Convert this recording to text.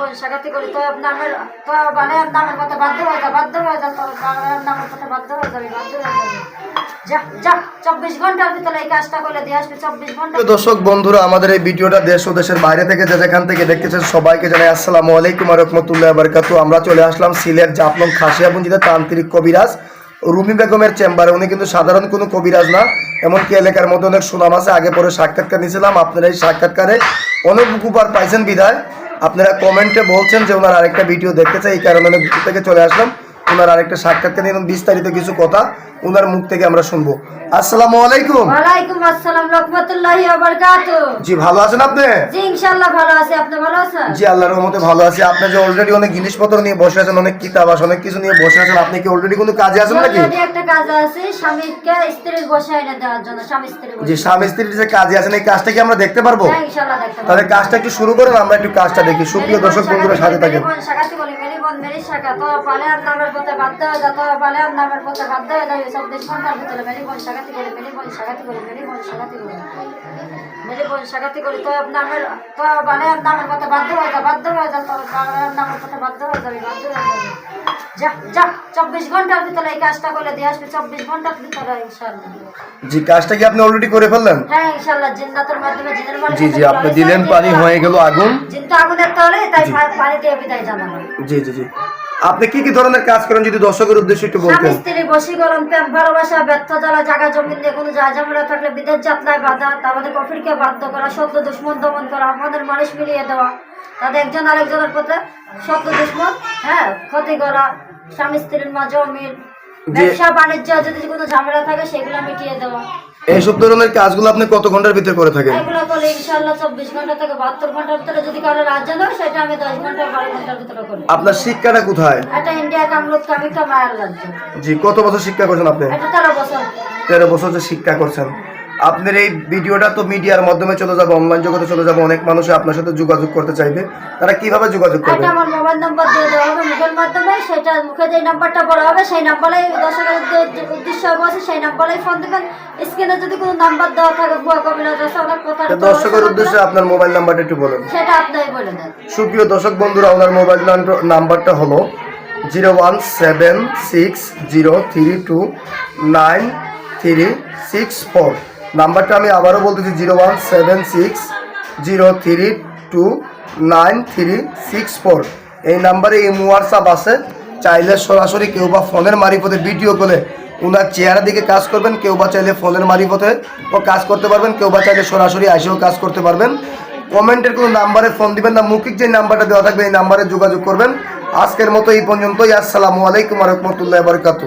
বোন করি তো নামের তো মানে নামের কথা বাধ্য হয়ে যা, বাধ্য হয়ে যা, তোর নামের কথা বাধ্য হয়ে যাবে, বাধ্য হয়ে যাবে। দর্শক, বন্ধুরা, আমাদের এই ভিডিওটা দেশ ও দেশের বাইরে থেকে যে যেখান থেকে দেখতেছেন সবাইকে জানাই আসসালামু আলাইকুম রহমতুল্লাহ বারকাতু। আমরা চলে আসলাম সিলেট জাফলং খাসিয়াপুঞ্জিতে তান্ত্রিক কবিরাজ রুমি বেগমের চেম্বারে। উনি কিন্তু সাধারণ কোনো কবিরাজ না, এমনকি এলাকার মধ্যে অনেক সুনাম আছে। আগে পরে সাক্ষাৎকার নিয়েছিলাম। আপনারা এই সাক্ষাৎকারে অনেক উপকার পাইছেন বিধায়। আপনারা কমেন্টে বলছেন যে ওনার আরেকটা ভিডিও দেখতে চাই, এই কারণে আমি থেকে চলে আসলাম। ওনার আরেকটা সাক্ষাৎকার নিয়ে এবং বিস্তারিত কিছু কথা ওনার মুখ থেকে আমরা শুনব। আসসালামু আলাইকুম। ওয়ালাইকুম আসসালাম রহমতুল্লাহি ওয়া বারাকাতুহু। জি ভালো আছেন আপনি? জি ইনশাআল্লাহ ভালো আছি। আপনি ভালো আছেন? জি আল্লাহর রহমতে ভালো আছি। আপনি যে অলরেডি অনেক জিনিসপত্র নিয়ে বসে আছেন অনেক কিতাব আছে অনেক কিছু নিয়ে বসে আছেন আপনি কি অলরেডি কোনো কাজে আছেন নাকি? অলরেডি একটা কাজ আছে স্বামীকে স্ত্রীর বসে এনে দেওয়ার জন্য স্বামী স্ত্রী বসে। স্বামী স্ত্রীর যে কাজে আছেন এই কাজটা কি আমরা দেখতে পারব? হ্যাঁ ইনশাআল্লাহ দেখতে পাবো। তাহলে কাজটা একটু শুরু করেন আমরা একটু কাজটা দেখি। সুপ্রিয় দর্শক বন্ধুরা সাথে থাকেন। মেরি শাখা তো পালে নামের পথে বাধ্য হয়ে যা, তো পালে নামের পথে বাধ্য হয়ে যাবে সব দেশ সন্তান ভিতরে মেরি বোন সাকাতি করে মেরি বোন সাকাতি করি মেরি বোন সাকাতি করে মেরি বোন সাকাতি করি, তো নামের, তো পালে নামের পথে বাধ্য হয়ে যা, বাধ্য হয়ে যা, তো পালে নামের পথে বাধ্য হয়ে যাবে, বাধ্য হয়ে যাবে। চব্বিশ ঘণ্টার ভিতরে এই কাজটা করে দিয়ে আসবে চব্বিশ ঘণ্টার ভিতরে ইনশাল্লাহ জি কাজটা কি আপনি অলরেডি করে ফেললেন? হ্যাঁ ইনশাল্লাহ জিন্নাতের মাধ্যমে জিনের মালিক জি জি আপনি দিলেন পানি হয়ে গেল আগুন। জিনটা আগুনের তলে তাই পানি দিয়ে বিদায় জানানো জি জি জি। আপনি কি কি ধরনের কাজ করেন যদি দর্শকের উদ্দেশ্যে একটু স্বামী বলতেন? স্ত্রী বশীকরণ প্রেম ভালোবাসা ব্যর্থ জ্বালা জায়গা জমি নিয়ে কোনো থাকলে বিদেশ যাত্রায় বাধা তাদের কফিরকে বাধ্য করা শত্রু দুশ্মন দমন করা আমাদের মানুষ মিলিয়ে দেওয়া তাদের একজন আরেকজনের প্রতি শত্রু দুশ্মন হ্যাঁ ক্ষতি করা স্বামী স্ত্রীর মাঝে মিল। ব্যবসা বাণিজ্য যদি কোনো ঝামেলা থাকে সেগুলো মিটিয়ে দেওয়া এইসব ধরনের কাজগুলো আপনি কত ঘণ্টার ভিতরে করে থাকেন? এগুলো করলে ইনশাল্লাহ চব্বিশ ঘণ্টা থেকে বাহাত্তর ঘণ্টার ভিতরে যদি কারও সেটা আমি দশ ঘণ্টা বারো ঘণ্টার ভিতরে করি। আপনার শিক্ষাটা কোথায়? এটা ইন্ডিয়া কামরুদ কামিকা মায়ার রাজ্য। জি কত বছর শিক্ষা করছেন আপনি? এটা তেরো বছর। তেরো বছর যে শিক্ষা করছেন। আপনার এই ভিডিওটা তো মিডিয়ার মাধ্যমে চলে যাবে অনলাইন জগতে চলে যাবে অনেক মানুষ আপনার সাথে যোগাযোগ করতে চাইবে। তারা কীভাবে যোগাযোগ করবে? এটা আমার মোবাইল নাম্বার দিয়ে দেওয়া হবে মুখের মাধ্যমে সেটা মুখে যে নাম্বারটা বলা হবে সেই নাম্বারে দর্শকের উদ্দে- উদ্দেশ্য আছে সেই নাম্বারেই ফোন দেবেন। স্ক্রিনে যদি কোনো নাম্বার দেওয়া থাকে ভুয়া কবিরাজ আছে অনেক কথা দর্শকের উদ্দেশ্যে আপনার মোবাইল নাম্বারটা একটু বলুন। সেটা আপনাই বলে দেন। সুপ্রিয় দর্শক বন্ধুরা ওনার মোবাইল নাম্বার- নাম্বারটা হলো zero one seven six zero three two nine three six four নাম্বারটা আমি আবারও বলতেছি zero one seven six zero three two nine three six four. এই নাম্বারে এই হোয়াটসঅ্যাপ আছে। চাইলে সরাসরি কেউ বা ফোনের মারিফতে ভিডিও করে ওনার চেহারা দিকে কাজ করবেন, কেউ বা চাইলে ফোনের মারিফতে ও কাজ করতে পারবেন, কেউ বা চাইলে সরাসরি এসেও কাজ করতে পারবেন। কমেন্টের কোনো নাম্বারে ফোন দিবেন না, মৌখিক যে নাম্বারটা দেওয়া থাকবে এই নাম্বারে যোগাযোগ করবেন। আজকের মতো এই পর্যন্তই, আসসালামু আলাইকুম রহমতুল্লাহ বরকাতু